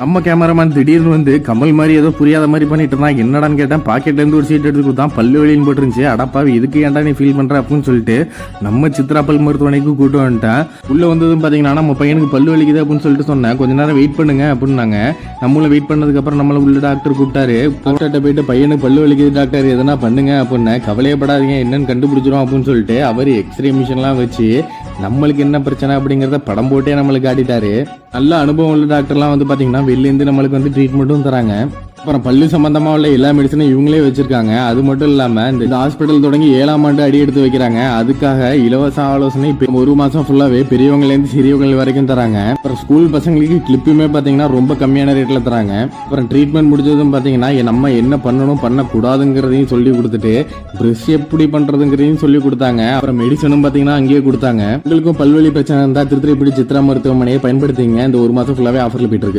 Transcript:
நம்ம கேமராமேன் திடீர்னு வந்து கமல் மாதிரி ஏதோ புரியாத மாதிரி பண்ணிட்டு இருந்தான். என்னடான்னு கேட்டேன் பாக்கெட்லேருந்து ஒரு சீட் எடுத்து கொடுத்தான். பல்லு வலின்னு போட்டுருந்துச்சு. அடப்பாவி இதுக்கு ஏன்டா நீ ஃபீல் பண்ற அப்படின்னு சொல்லிட்டு நம்ம சித்ரா பல் மருத்துவமனைக்கு கூட்டு வந்துட்டேன். உள்ள வந்ததும் பாத்தீங்கன்னா நம்ம பையனுக்கு பல்லு வலிக்குது அப்படின்னு சொல்லிட்டு சொன்னேன். கொஞ்ச நேரம் வெயிட் பண்ணுங்க அப்படின்னாங்க. நம்மளும் வெயிட் பண்ணதுக்கு அப்புறம் நம்மள உள்ள டாக்டர் கூப்பிட்டாரு. டாக்டர்கிட்ட போயிட்டு பையனுக்கு பல்லு வலிக்குது டாக்டர் எதனா பண்ணுங்க அப்படின்னு. கவலையப்படாதீங்க என்னன்னு கண்டுபிடிச்சிரும் அப்படின்னு சொல்லிட்டு அவர் எக்ஸ்ரே மிஷின்லாம் வச்சு நம்மளுக்கு என்ன பிரச்சனை அப்படிங்கிறத படம் போட்டே நம்மளுக்கு காட்டிட்டாரு. நல்ல அனுபவம் உள்ள டாக்டர்லாம் வந்து பார்த்தீங்கன்னா வெளிலேருந்து நம்மளுக்கு வந்து ட்ரீட்மெண்ட்டும் தராங்க. அப்புறம் பல்லு சம்பந்தமா உள்ள எல்லா மெடிசனும் இவங்களே வச்சிருக்காங்க. அது மட்டும் இல்லாம இந்த ஹாஸ்பிட்டல் தொடங்கி ஏழாம் ஆண்டு அடி எடுத்து வைக்கிறாங்க. அதுக்காக இலவச ஆலோசனை ஒரு மாசம் ஃபுல்லாவே பெரியவங்கல இருந்து சிறியவங்க வரைக்கும் தராங்க. அப்புறம் ஸ்கூல் பசங்களுக்கு கிளிப்புமே பாத்தீங்கன்னா ரொம்ப கம்மியான ரேட்ல தராங்க. அப்புறம் ட்ரீட்மெண்ட் முடிஞ்சதும் பாத்தீங்கன்னா நம்ம என்ன பண்ணணும் பண்ணக்கூடாதுங்கிறதையும் சொல்லி கொடுத்துட்டு ப்ரெஷ் எப்படி பண்றதுங்கிறதையும் சொல்லி கொடுத்தாங்க. அப்புறம் மெடிசனும் பாத்தீங்கன்னா அங்கேயே கொடுத்தாங்க. உங்களுக்கும் பல்வழி பிரச்சனை இருந்தா திருத்திரி சித்ரா மருத்துவமனையை பயன்படுத்திங்க. இந்த ஒரு மாசம் ஃபுல்லாவே ஆஃபர்ல போயிட்டு இருக்கு.